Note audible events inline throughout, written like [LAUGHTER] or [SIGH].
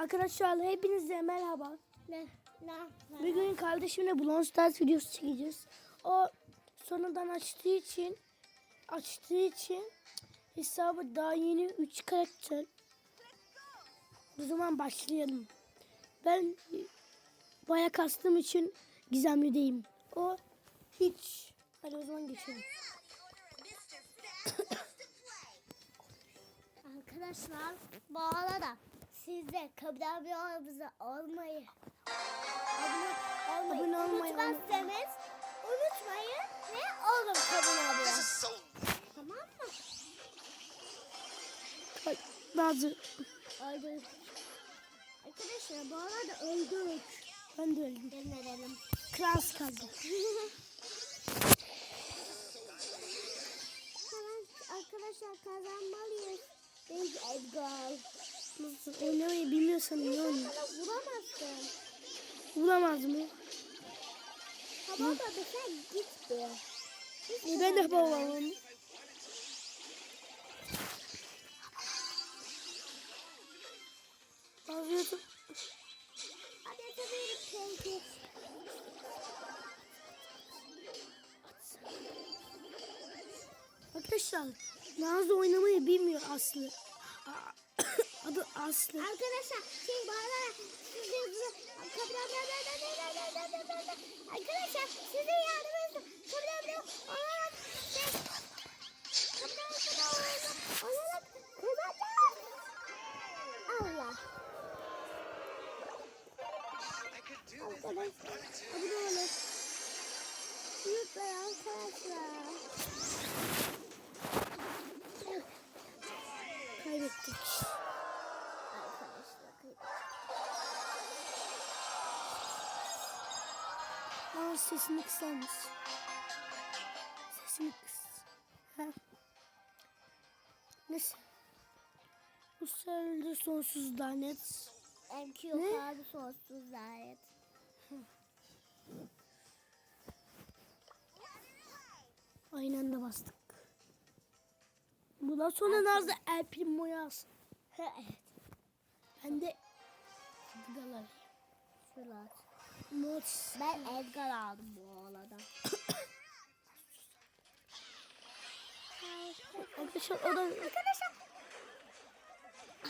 Arkadaşlar hepinize merhaba. Ne? Bugün kardeşimle Brawl Stars videosu çekeceğiz. O sonradan açtığı için açtığı için hesabı daha yeni 3 karakter. O zaman başlayalım. Ben baya kastığım için gizemlideyim. O hiç. Hadi o zaman geçelim. Arkadaşlar bu arada siz de kabrabiyamızı olmayı abone olmayı Abone olmayı unutmazsanız unutmayın ve olun is so Tamam mı? Bak, Bazı Öldük. Arkadaşlar bu arada öldük. ben de öldüm. Gönderelim. Klas kaldı. [LAUGHS] Arkadaşlar kazanmalıyız. Biz Edgar. Nasıl oynamayı bilmiyorsan ne oynuyor? Sana vuramazsın. Bulamaz mı? Tamam da sen git be. E, ben de babamım. Tabii pancake. Arkadaşlar Nazlı oynamayı bilmiyor Aslı. Adı Aslı. Arkadaşlar şey bana Arkadaşlar size yardım edin. Kabrabra olarak olarak kazanacağız. Allah. Arkadaşlar Aa, sesini kısar mısın? Sesini kıs. Ha. Neyse. Bu sefer sonsuz lanet. MQ yok Ne? abi sonsuz lanet. Aynı anda bastık. Bundan sonra Nazlı El Primo'yu alsın. evet. Ben de Edgar'ları. Şurada. Mods. Ben Edgar aldım bu arada. Arkadaşlar o da Arkadaşlar.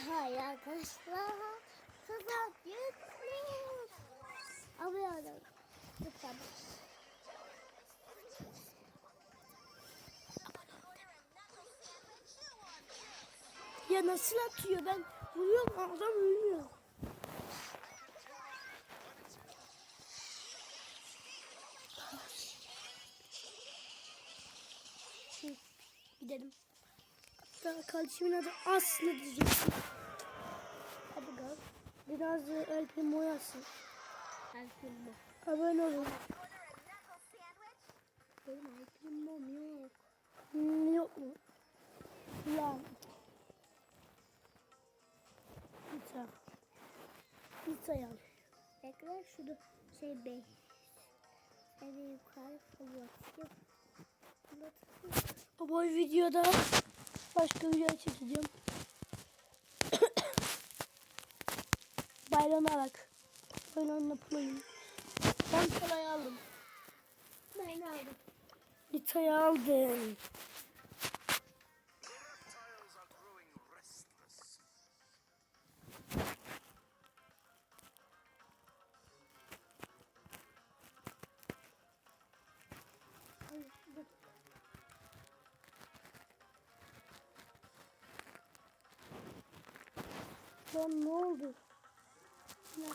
Hayır arkadaşlar. Kızlar yüklüyor. Alıyorum. Lütfen. ya nasıl atıyor ben vuruyorum adam ölmüyor. Kardeşimin adı Aslı diyeceksin. Hadi gel. Biraz El Primo'yu alsın. Herkes bu. Abone olun. Benim aklımım yok. Hmm, yok mu? Lan. Nita. Nita yani. Bekle şunu şey bey. Seni yukarı fırlatayım. Fırlatayım. Bu videoda başka video çekeceğim. [COUGHS] Bayram alarak. Bayramla proyum. Ben parayı aldım. Ben aldım. Nita'yı aldım. Lan ne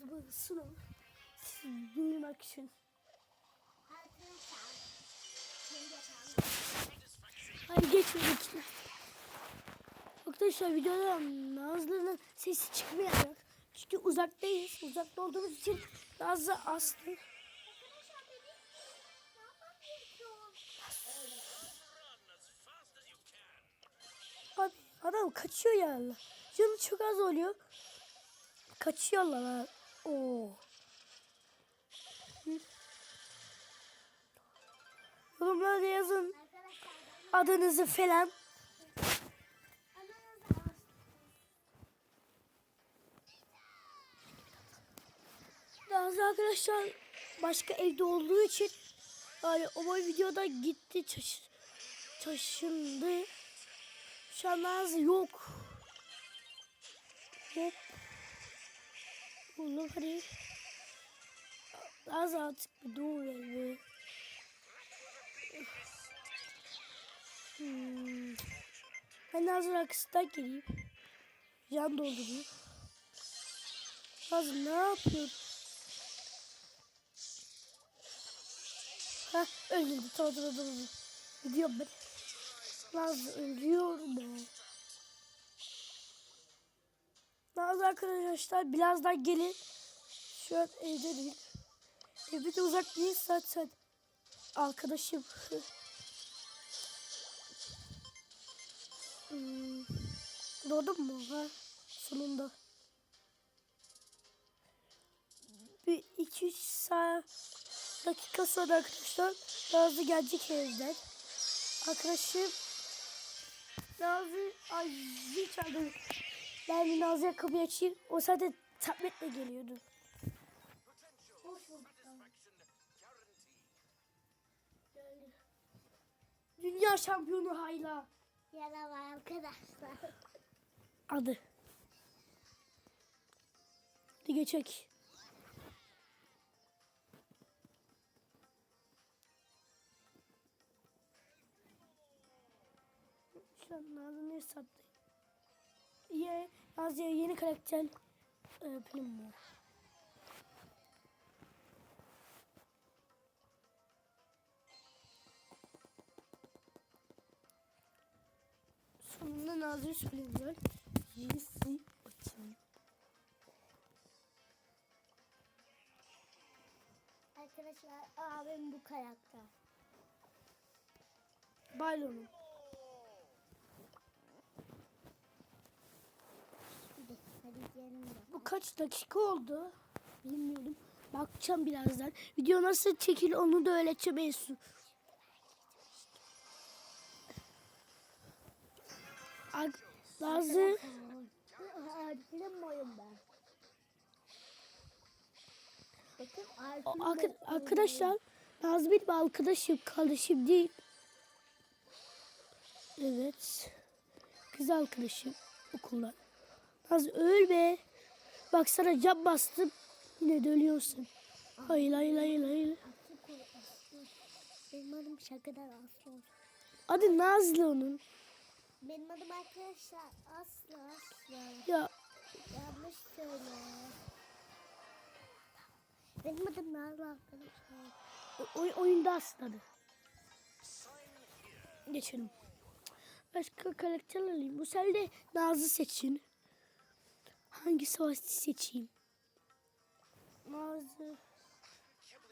Böyle sunum. Siz duymak için. Hayır geçmedik. Arkadaşlar videoda Nazlı'nın sesi çıkmayacak. Çünkü uzaktayız. Uzakta olduğumuz için Nazlı astı. Abi adam kaçıyor ya Allah. Canı çok az oluyor. Kaçıyorlar ha. Oo. Hı. Yorumlarda yazın adınızı falan. Bazı arkadaşlar başka evde olduğu için yani o videoda gitti taşı, taşındı. Şu an Nazlı yok. Hop. Oğlum hadi. Nazlı artık bir doğru be. Hmm. Ben Nazlı arkasından geleyim. Can doldurayım. Nazlı ne yapıyorsun? Ha öldürdü. Tamam tamam tamam. Gidiyorum ben. Nazlı ölüyorum ben. Nazlı arkadaşlar birazdan gelin. Şu an evde değil. Evde de uzak değil zaten. Arkadaşım. hmm. Mu? Ha? Sonunda. Bir iki üç saat dakika sonra arkadaşlar Nazlı gelecek evden. Arkadaşım Nazlı ay zil çaldı. Ben bir Nazlı'ya kapıyı açayım. O zaten tabletle geliyordu. Geldi. Dünya şampiyonu Hayla. Merhaba arkadaşlar. Adı. Hadi geçek. Şu an ne sattı? Ye, Nazlı'ya yeni karakter e, film mu? Sonunda Nazlı'yı söyleyeceğim. Jesse açayım. Arkadaşlar abim bu karakter. Balonum. Kaç dakika oldu? Bilmiyorum. Bakacağım birazdan. Video nasıl çekil onu da öğreteceğim Esu. Boyum. arkadaşlar Nazlı benim arkadaşım, kardeşim değil. Evet. Kız arkadaşım okulda. Nazlı ölme. Bak sana cam bastım. Yine de ölüyorsun. Hayır hayır hayır hayır. Aslı Aslı. Benim adım şakadan Aslı olsun. Adı Nazlı onun. Benim adım arkadaşlar Aslı Aslı. Ya Yanlış söyle. Benim adım Nazlı arkadaşlar. o- oy- oyunda asladı. Geçelim. Başka karakter alayım. Bu sefer de Nazlı seçin. Hangi savaşçı seçeyim?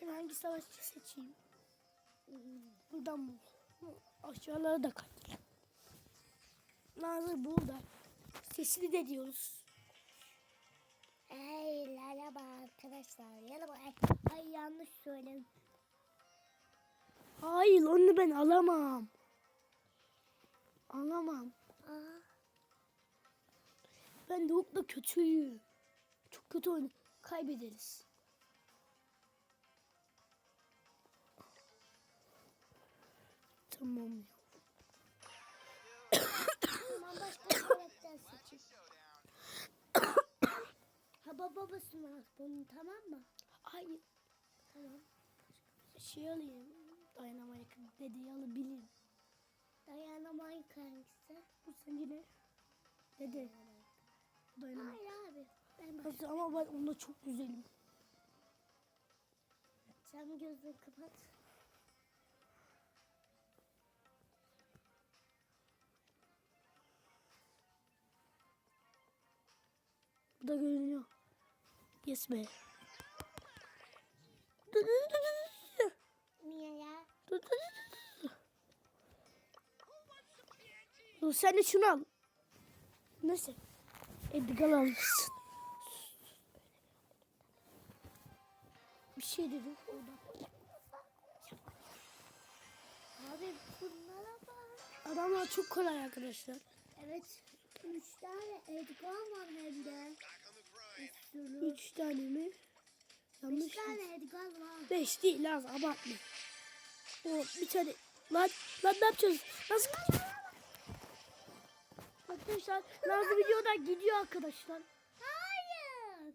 Ben hangi savaşçı seçeyim? Buradan mı? Aşağılara da kaydır. Nazlı burada. Sesini de diyoruz. Hey merhaba arkadaşlar. Merhaba. Ay, ay yanlış söyledim. Hayır onu ben alamam. Alamam. Aa, Ben Doğuk'la kötüyüm. Çok kötü oyun. Kaybederiz. Tamam. tamam başka bir karakter seçin. [COUGHS] ha babası var bunun tamam mı? Hayır. Tamam. Şey alayım. Dayanamayık. Dedeyi alabilirim. Dayanamayın hangisi? Bu sence ne? Dede. Dayanamayık. Hayır abi. Ben. Nasıl ama ben onda çok güzelim. Sen gözünü kapat. Şurada görünüyor. Yes be. Niye ya? Dur sen de şunu al. Neyse. Edgar almışsın. Bir şey dedim orada. Abi bunlara bak. Adamlar çok kolay arkadaşlar. Evet. Üç tane Edgar var hem de. Bir sürü. Üç tane mi? Yanlış mı? tane Edgar var. Beş değil lan abartma. O bir tane. Lan, lan ne yapacağız? Nasıl? Arkadaşlar Nazlı videodan gidiyor arkadaşlar. Hayır.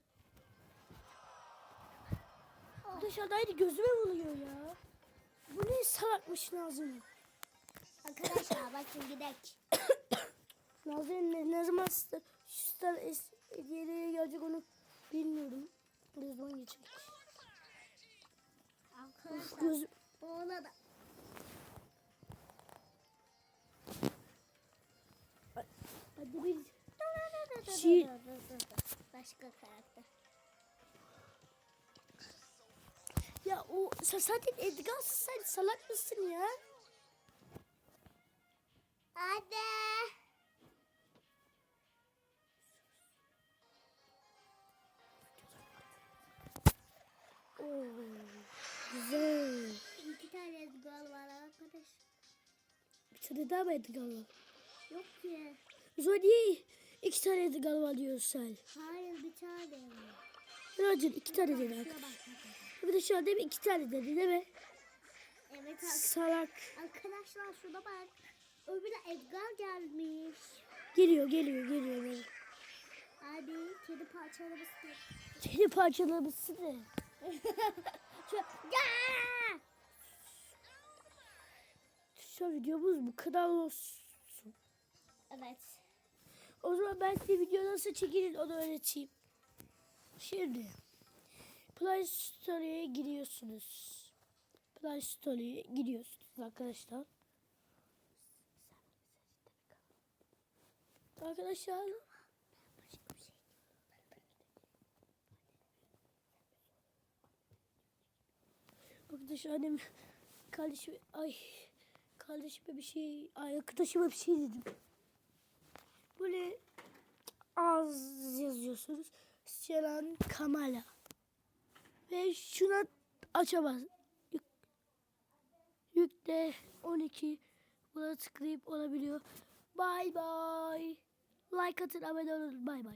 Arkadaşlar haydi gözüme vuruyor ya. Bu ne salakmış Nazlı. Arkadaşlar bakın gidelim. [COUGHS] Nazlı ne, ne zaman es- hediyelere gelecek onu bilmiyorum. Ne zaman geçecek? Arkadaşlar Göz, ona da. Hadi dur, dur. Başka karakter. Ya o zaten Edgar'sın sen salak mısın ya? Hadi. Oo, güzel. İki tane Edgar var arkadaş. Bir tane daha mı Edgar var? Yok ki. Niye iki tane Edgar var diyorsun sen? Hayır bir tane. Roger iki tane dedi arkadaşlar. Bir de şu an değil mi iki tane dedi değil mi? Evet Salak. arkadaşlar şuna bak. Öbürü Edgar gelmiş. Geliyor geliyor geliyor. geliyor. Abi kedi parçalaması. Seni parçalamışsın ne? [LAUGHS] Ya! Şu videomuz bu kadar olsun. O zaman ben size video nasıl çekilir onu öğreteyim. Şimdi Play Store'ya giriyorsunuz. Play Store'ya giriyorsunuz arkadaşlar. Arkadaşlar Arkadaşlar annem kardeşim ay kardeşime bir şey ay arkadaşıma bir şey dedim. Böyle az yazıyorsunuz. Selen Kamala. Ve şuna açamaz. Yük, yükle 12 buna tıklayıp olabiliyor. Bye bye. Like atın abone olun. Bye bye.